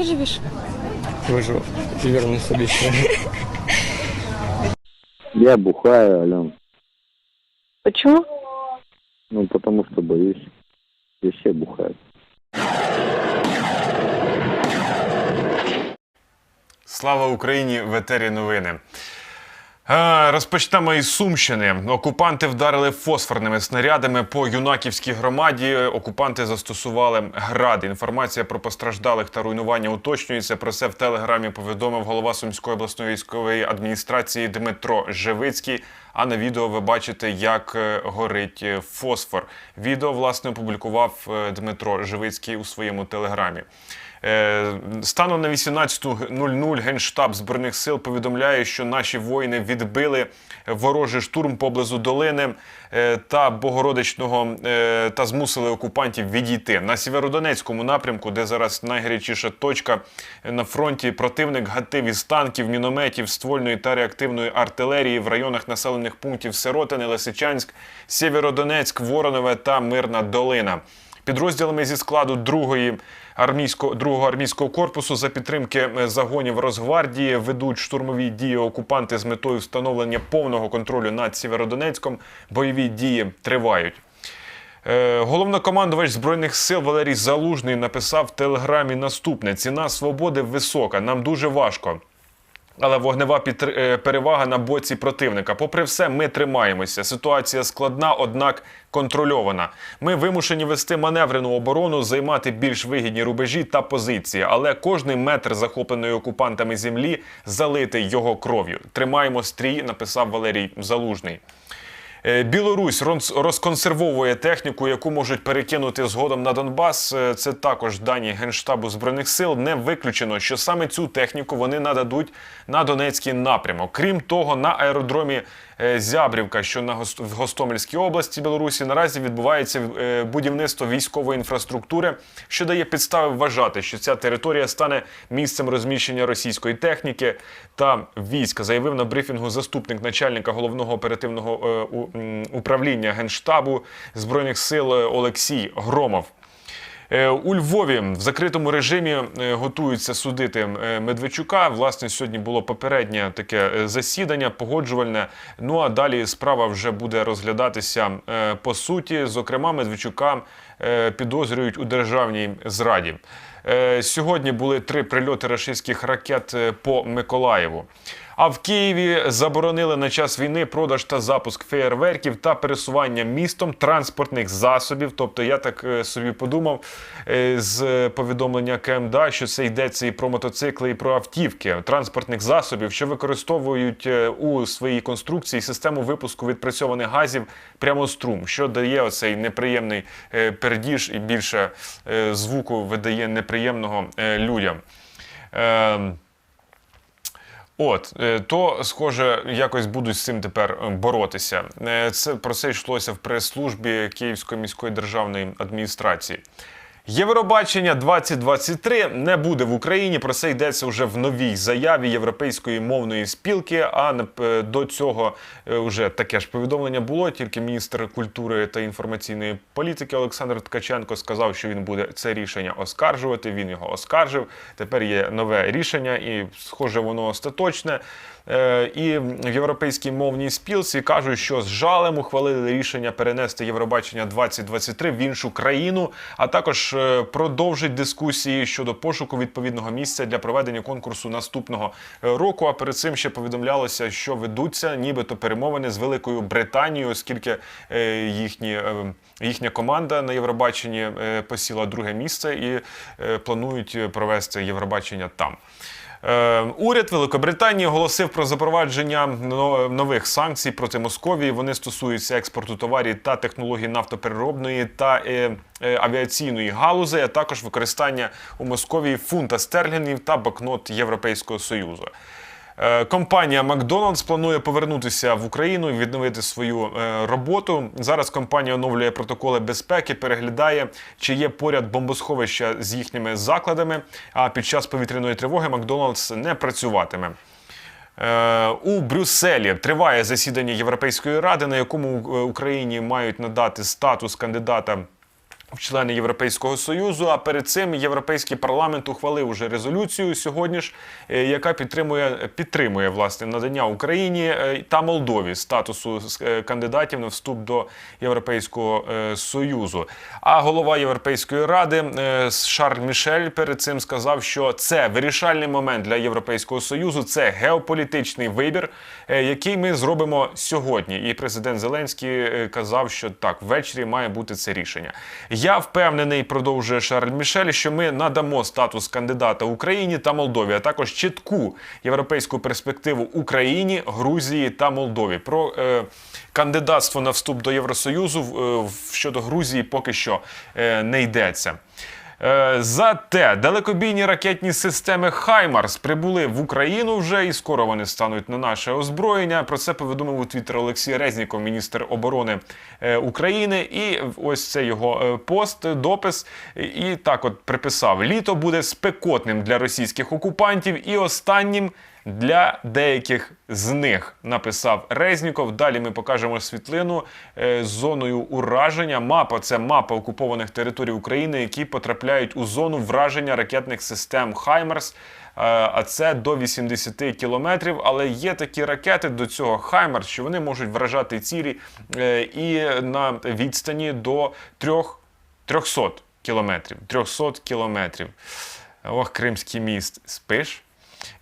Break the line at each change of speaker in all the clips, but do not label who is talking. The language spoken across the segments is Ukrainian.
виживеш?
Выживу вернусь с.
Я бухаю, Ален.
Почему?
Ну, потому что боюсь. И все бухают.
Слава Україні! В етері новини. Розпочнемо із Сумщини. Окупанти вдарили фосфорними снарядами по юнаківській громаді. Окупанти застосували гради. Інформація про постраждалих та руйнування уточнюється. Про це в телеграмі повідомив голова Сумської обласної військової адміністрації Дмитро Живицький. А на відео ви бачите, як е, горить е, фосфор. Відео власне опублікував е, Дмитро Живицький у своєму телеграмі. Станом на 18.00 Генштаб Збройних сил повідомляє, що наші воїни відбили ворожий штурм поблизу долини та Богородичного та змусили окупантів відійти. На Сєвєродонецькому напрямку, де зараз найгарячіша точка на фронті, противник гатив із танків, мінометів, ствольної та реактивної артилерії в районах населених пунктів Сиротини, Лисичанськ, Сєвєродонецьк, Воронове та Мирна Долина. Підрозділами зі складу другої армійського другого армійського корпусу за підтримки е, загонів Росгвардії ведуть штурмові дії окупанти з метою встановлення повного контролю над Сєвєродонецьком. Бойові дії тривають. Е, Головнокомандувач збройних сил Валерій Залужний написав в телеграмі наступне: ціна свободи висока. Нам дуже важко. Але вогнева підтр- е, перевага на боці противника. Попри все, ми тримаємося. Ситуація складна, однак контрольована. Ми вимушені вести маневрену оборону, займати більш вигідні рубежі та позиції. Але кожний метр захопленої окупантами землі залитий його кров'ю. Тримаємо стрій, написав Валерій Залужний. Е, Білорусь розконсервовує техніку, яку можуть перекинути згодом на Донбас. Е, Це також дані Генштабу збройних сил. Не виключено, що саме цю техніку вони нададуть на Донецький напрямок. Крім того, на аеродромі Зябрівка, що на Гос- в Гостомельській області Білорусі, наразі відбувається е, будівництво військової інфраструктури, що дає підстави вважати, що ця територія стане місцем розміщення російської техніки та війська, заявив на брифінгу заступник начальника головного оперативного е, управління генштабу збройних сил е, Олексій Громов. Е, У Львові в закритому режимі е, готуються судити е, Медведчука. Власне, сьогодні було попереднє таке засідання, погоджувальне. Ну а далі справа вже буде розглядатися по суті. Зокрема, Медведчука підозрюють у державній зраді. Сьогодні були три прильоти рашистських ракет по Миколаєву. А в Києві заборонили на час війни продаж та запуск феєрверків та пересування містом транспортних засобів. Тобто я так е, собі подумав е, з повідомлення КМДА, що це йдеться і про мотоцикли, і про автівки транспортних засобів, що використовують е, у своїй конструкції систему випуску відпрацьованих газів прямострум, що дає оцей неприємний пердіж і більше звуку видає неприємного людям. От е, то схоже, якось будуть з цим тепер е, боротися. Е, Це про це йшлося в прес-службі Київської міської державної адміністрації. Євробачення 2023 не буде в Україні. Про це йдеться вже в новій заяві Європейської мовної спілки. А е, до цього е, вже таке ж повідомлення було. Тільки міністр культури та інформаційної політики Олександр Ткаченко сказав, що він буде це рішення оскаржувати. Він його оскаржив. Тепер є нове рішення, і схоже, воно остаточне. Е, І в європейській мовній спілці кажуть, що з жалем ухвалили рішення перенести Євробачення 2023 в іншу країну, а також е, продовжить дискусії щодо пошуку відповідного місця для проведення конкурсу наступного е, року. А перед цим ще повідомлялося, що ведуться нібито перемовини з Великою Британією, оскільки е, їхні. е, Їхня команда на Євробаченні е, посіла друге місце і е, планують провести Євробачення там. Е, Уряд Великобританії оголосив про запровадження нових санкцій проти Московії. Вони стосуються експорту товарів та технологій нафтопереробної та е, е, авіаційної галузи, а також використання у Московії фунта стерлінгів та бакнот Європейського союзу. Е, Компанія Макдоналдс планує повернутися в Україну і відновити свою е, роботу. Зараз компанія оновлює протоколи безпеки, переглядає, чи є поряд бомбосховища з їхніми закладами. А під час повітряної тривоги Макдоналдс не працюватиме. Е, У Брюсселі триває засідання Європейської ради, на якому Україні мають надати статус кандидата члени Європейського союзу. А перед цим європейський парламент ухвалив уже резолюцію сьогодні ж, е, яка підтримує підтримує власне надання Україні е, та Молдові статусу е, кандидатів на вступ до Європейського союзу. А голова Європейської ради Шарль Мішель перед цим сказав, що це вирішальний момент для Європейського союзу. Це геополітичний вибір, який ми зробимо сьогодні. І президент Зеленський казав, що так ввечері має бути це рішення. Я впевнений, продовжує Шарль Мішель, що ми надамо статус кандидата Україні та Молдові, а також чітку європейську перспективу Україні, Грузії та Молдові. Про е, кандидатство на вступ до Євросоюзу е, щодо Грузії поки що е, не йдеться. Е, Зате далекобійні ракетні системи Хаймарс прибули в Україну вже і скоро вони стануть на наше озброєння. Про це повідомив у Твіттер Олексій Резніков, міністр оборони е, України. І ось це його е, пост, допис. І так от приписав: літо буде спекотним для російських окупантів і останнім. Для деяких з них написав Резніков. Далі ми покажемо світлину е, з зоною ураження. Мапа це мапа окупованих територій України, які потрапляють у зону враження ракетних систем Хаймерс. Е, А це до 80 кілометрів. Але є такі ракети до цього Хаймерс, що вони можуть вражати цілі е, і на відстані до 3, 300 кілометрів. 300 кілометрів. Ох, Кримський міст. Спиш?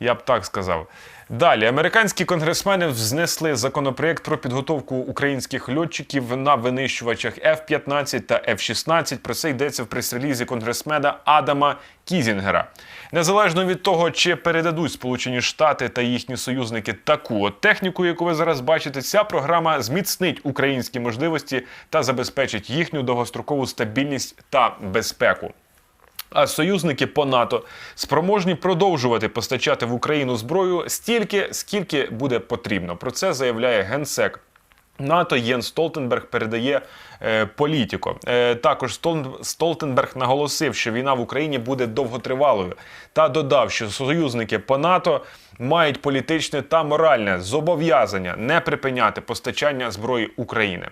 Я б так сказав. Далі американські конгресмени знесли законопроєкт про підготовку українських льотчиків на винищувачах F-15 та F-16. Про це йдеться в прес-релізі конгресмена Адама Кізінгера. Незалежно від того, чи передадуть Сполучені Штати та їхні союзники таку от техніку, яку ви зараз бачите, ця програма зміцнить українські можливості та забезпечить їхню довгострокову стабільність та безпеку. А союзники по НАТО спроможні продовжувати постачати в Україну зброю стільки, скільки буде потрібно. Про це заявляє генсек. НАТО Єн Столтенберг передає е, політико. Е, також Столтенберг наголосив, що війна в Україні буде довготривалою, та додав, що союзники по НАТО мають політичне та моральне зобов'язання не припиняти постачання зброї України.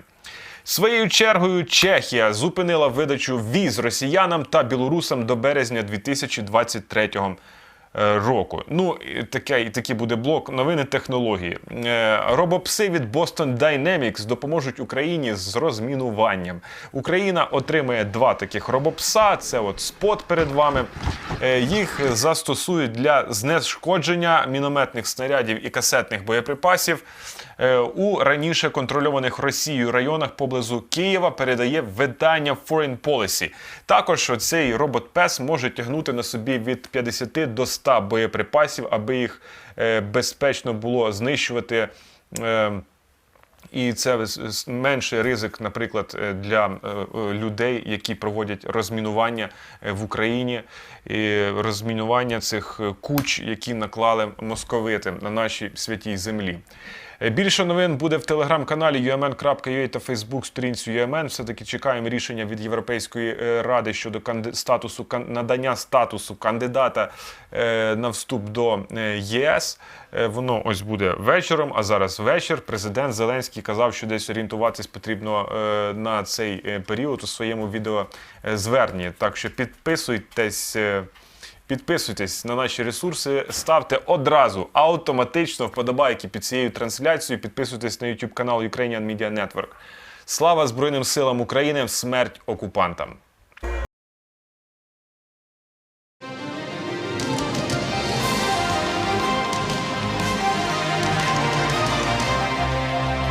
Своєю чергою Чехія зупинила видачу віз росіянам та білорусам до березня 2023 е, року. Ну, і таке, і такий буде блок новини технології. Е, Робопси від Boston Dynamics допоможуть Україні з розмінуванням. Україна отримає два таких робопса. Це от спот перед вами. Е, Їх застосують для знешкодження мінометних снарядів і касетних боєприпасів. Е, У раніше контрольованих Росією районах поблизу Києва передає видання Foreign Policy. Також цей робот-пес може тягнути на собі від 50 до 100 боєприпасів, аби їх е, безпечно було знищувати. е, і це менший ризик, наприклад, для людей, які проводять розмінування в Україні, і розмінування цих куч, які наклали московити на нашій святій землі. Е, Більше новин буде в телеграм-каналі umn.ua та Фейсбук сторінці UMN. Все-таки чекаємо рішення від Європейської е, ради щодо статусу надання статусу кандидата е, на вступ до ЄС. Воно ось буде вечором, а зараз вечір. Президент Зеленський казав, що десь орієнтуватись потрібно на цей період у своєму відеозверненні. Так що підписуйтесь. Підписуйтесь на наші ресурси, ставте одразу автоматично вподобайки під цією трансляцією. Підписуйтесь на YouTube канал Ukrainian Media Network. Слава Збройним силам України! Смерть окупантам!